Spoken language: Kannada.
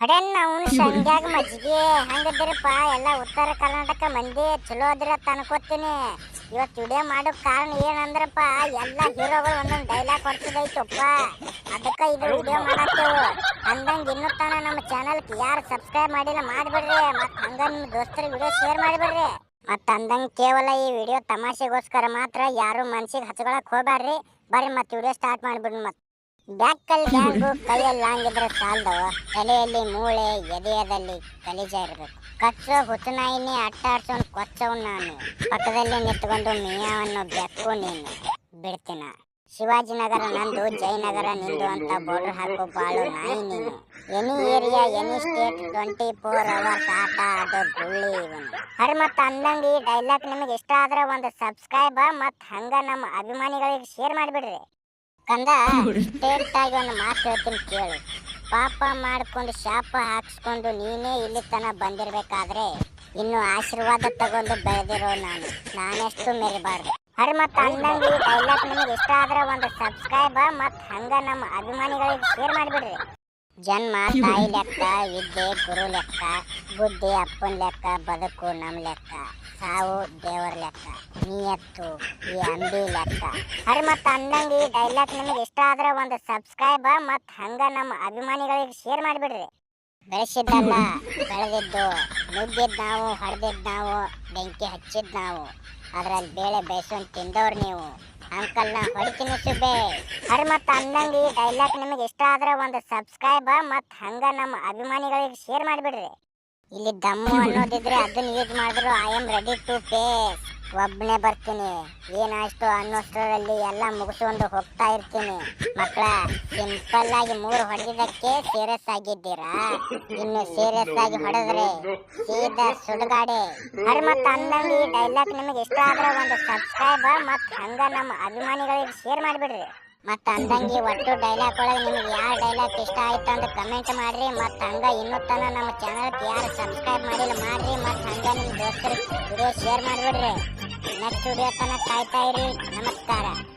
ಹೊಡೆನ್ ಅವ್ನು ಶಂಗ್ಯಾಗ ಮಜ್ಜಿಗೆ ಹಂಗದ್ರಪ್ಪ ಎಲ್ಲ ಉತ್ತರ ಕರ್ನಾಟಕ ಮಂದಿ ಚಲೋ ಅದಿರತ್ತ ಅನ್ಕೋತೀನಿ. ಇವತ್ತು ವಿಡಿಯೋ ಮಾಡೋ ಕಾರಣ ಏನಂದ್ರಪ್ಪ? ಎಲ್ಲ ಹೀರೋಗಳು ಒಂದೊಂದು ಡೈಲಾಗ್ ಹೊಡ್ಸದೈತಪ್ಪ ಅದಕ್ಕ ಇದು ವಿಡಿಯೋ ಮಾಡತ್ತೇವು. ಅಂದಂಗ ಇನ್ನೂ ತಾನ ನಮ್ಮ ಚಾನಲ್ಗೆ ಯಾರು ಸಬ್ಸ್ಕ್ರೈಬ್ ಮಾಡಿಲ್ಲ ಮಾಡಿಬಿಡ್ರಿ. ಮತ್ತು ಹಂಗ ನಿಮ್ಮ ದೋಸ್ತರಿಗೆ ವಿಡಿಯೋ ಶೇರ್ ಮಾಡಿಬಿಡ್ರಿ. ಮತ್ತು ಅಂದಂಗ ಕೇವಲ ಈ ವಿಡಿಯೋ ತಮಾಷೆಗೋಸ್ಕರ ಮಾತ್ರ ಯಾರು ಮನ್ಸಿಗೆ ಹಚ್ಕೊಳಕ್ ಹೋಗ್ಬ್ಯಾಡ್ರಿ. ಬರ್ರಿ ಮತ್ತೆ ವಿಡಿಯೋ ಸ್ಟಾರ್ಟ್ ಮಾಡ್ಬಿಡ್ರಿ ಮತ್ತೆ. ಬ್ಯಾಕಲ್ ಬ್ಯಾಂಗು ಕೈಯಲ್ಲಿ ಲಾಂಗಿದ್ರೆ ಸಾಲದವ. ತಲೆಯಲ್ಲಿ ಮೂಳೆ, ಎದೆಯದಲ್ಲಿ ಕಲಿಜ ಇರಬೇಕು. ಕಚ್ಚೋ ಹುಚ್ಚನಾಯಿನಿ ಅಟ್ಟಾಡ್ಸೋನ್ ಕೊಚ್ಚವ್ ನಾನು. ಪಕ್ಕದಲ್ಲಿ ನಿಂತ್ಕೊಂಡು ಮಿಯಾವನ್ನು ಬೆಕ್ಕು ನೀನು. ಬಿಡ್ತೀನ. ಶಿವಾಜಿನಗರ ನಂದು ಜಯನಗರ ನಿಂದು ಅಂತ ಬೋರ್ಡರ್ ಹಾಕೋ ಬಾಳು ನಾಯಿ ನೀನು. Any area, any state twenty four hours ಆಟ ಅದು ಗುಳ್ಳಿ ಇವನು. ಹರಿ ಮತ್ತು ಅಂದಂಗ ಈ ಡೈಲಾಗ್ ನಿಮಗೆ ಇಷ್ಟ ಆದ್ರೆ ಒಂದು ಸಬ್ಸ್ಕ್ರೈಬ್ ಮತ್ತು ಹಂಗ ನಮ್ಮ ಅಭಿಮಾನಿಗಳಿಗೆ ಶೇರ್ ಮಾಡಿಬಿಡ್ರಿ. ಕಂದ ಸ್ಟೇಟ್ ಆಗಿ ಒಂದು ಮಾತು ಹೇಳ್ತೀನಿ ಕೇಳು. ಪಾಪ ಮಾಡ್ಕೊಂಡು ಶಾಪ ಹಾಕ್ಸ್ಕೊಂಡು ನೀನೇ ಇಲ್ಲಿ ತನ ಬಂದಿರ್ಬೇಕಾದ್ರೆ ಇನ್ನು ಆಶೀರ್ವಾದ ತಗೊಂಡು ಬೆಳೆದಿರೋ ನಾನು. ನಾನೆಷ್ಟು ಮೆರಿಬಾರ್ದು. ಹರಿ ಮತ್ತೆ ಅಂದಂಗ ಈ ಡೈಲಾಗ್ ನಿಮಗೆ ಇಷ್ಟ ಆದ್ರೆ ಒಂದು ಸಬ್ಸ್ಕ್ರೈಬ್ ಮತ್ತು ಹಂಗ ನಮ್ಮ ಅಭಿಮಾನಿಗಳಿಗೆ ಶೇರ್ ಮಾಡಿಬಿಡ್ರಿ. ಜನ್ಮ ತಾಯಿ ಲೆಕ್ಕ ವಿದ್ಯೆ ಗುರು ಲೆಕ್ಕ ಬುದ್ಧಿ ಅಪ್ಪನ ಲೆಕ್ಕ ಬದುಕು ನಮ್ಮ ಲೆಕ್ಕ. ಸಾವು ದೇವರ ಲೆಕ್ಕ, ನಿಯತ್ತು, ಈ ಅಂಬಿ ಲೆಕ್ಕ. ಹರಿ ಮತ್ತು ಅಂದಂಗ ಈ ಡೈಲಾಗ್ ನಿಮಗೆ ಇಷ್ಟ ಆದ್ರೆ ಒಂದು ಸಬ್ಸ್ಕ್ರೈಬ್ ಮತ್ತು ಹಂಗ ನಮ್ಮ ಅಭಿಮಾನಿಗಳಿಗೆ ಶೇರ್ ಮಾಡಿಬಿಡ್ರಿ. ಬೆಳೆಸಿದ್ದಲ್ಲ ಬೆಳೆದಿದ್ದು, ನುಗ್ಗಿದ್ ನಾವು ಹೊಡೆದಿದ್ ನಾವು, ಬೆಂಕಿ ಹಚ್ಚಿದ್ ನಾವು. ಅದ್ರಲ್ಲಿ ಬೇಳೆ ಬೇಯಿಸ್ಕೊಂಡು ತಿಂದವ್ರು ನೀವು. ಅಂಕಲ್ನ ಹೊಡಿತೀನಿ ಸುಬ್ಬೆ. ಹರಿ ಮತ್ತು ಅಂದಂಗ ಈ ಡೈಲಾಗ್ ನಿಮಗೆ ಇಷ್ಟ ಆದ್ರೆ ಒಂದು ಸಬ್ಸ್ಕ್ರೈಬ್ ಮತ್ತು ಹಂಗ ನಮ್ಮ ಅಭಿಮಾನಿಗಳಿಗೆ ಶೇರ್ ಮಾಡಿಬಿಡ್ರಿ. ಇಲ್ಲಿ ದಮ್ಮು ಅನ್ನೋದಿದ್ರೆ ಅದನ್ನ ಯೂಸ್ ಮಾಡಿದ್ರು I am ready to pay ಒಬ್ಬನೇ ಬರ್ತೀನಿ. ಏನಾಯ್ತು ಅನ್ನೋಷ್ಟರಲ್ಲಿ ಎಲ್ಲ ಮುಗಿಸ್ಕೊಂಡು ಹೋಗ್ತಾ ಇರ್ತೀನಿ. ಮಕ್ಕಳ ಸಿಂಪಲ್ ಆಗಿ ಮೂರು ಹೊಡೆದಕ್ಕೆ ಸೀರಿಯಸ್ ಆಗಿದ್ದೀರಾ? ಇನ್ನು ಸೀರಿಯಸ್ ಆಗಿ ಹೊಡೆದ್ರೆ ಸೀದಾ ಸುಡುಗಾಡೆ. ಅರೆ ಮತ್ತೆ ಅಂದಂಗೆ ಈ ಡೈಲಾಗ್ ನಿಮಗೆ ಇಷ್ಟ ಆದ್ರೆ ಒಂದು ಸಬ್ಸ್ಕ್ರೈಬ್ ಮತ್ತೆ ಹಂಗ ನಮ್ಮ ಅಭಿಮಾನಿಗಳಿಗೆ ಶೇರ್ ಮಾಡಿಬಿಡ್ರಿ. ಮತ್ತು ಅಂದಂಗೆ ಒಟ್ಟು ಡೈಲಾಗ್ ಒಳಗೆ ನಿಮಗೆ ಯಾವ ಡೈಲಾಗ್ ಇಷ್ಟ ಆಯ್ತು ಅಂತ ಕಮೆಂಟ್ ಮಾಡ್ರಿ, ಮತ್ತು ಹಂಗ ಇನ್ನೂ ತನ ನಮ್ಮ ಚಾನಲ್ಗೆ ಯಾರು ಸಬ್ಸ್ಕ್ರೈಬ್ ಮಾಡಿಲ್ಲ ಮಾಡ್ರಿ, ಮತ್ತು ಹಂಗ ನಿಮ್ಮ ದೋಸ್ತರಿಗೆ ವಿಡಿಯೋ ಶೇರ್ ಮಾಡಿಬಿಡ್ರಿ. ನೆಕ್ಸ್ಟ್ ವಿಡಿಯೋ ತನಕ ಕಾಯ್ತಾ ಇರಿ. ನಮಸ್ಕಾರ.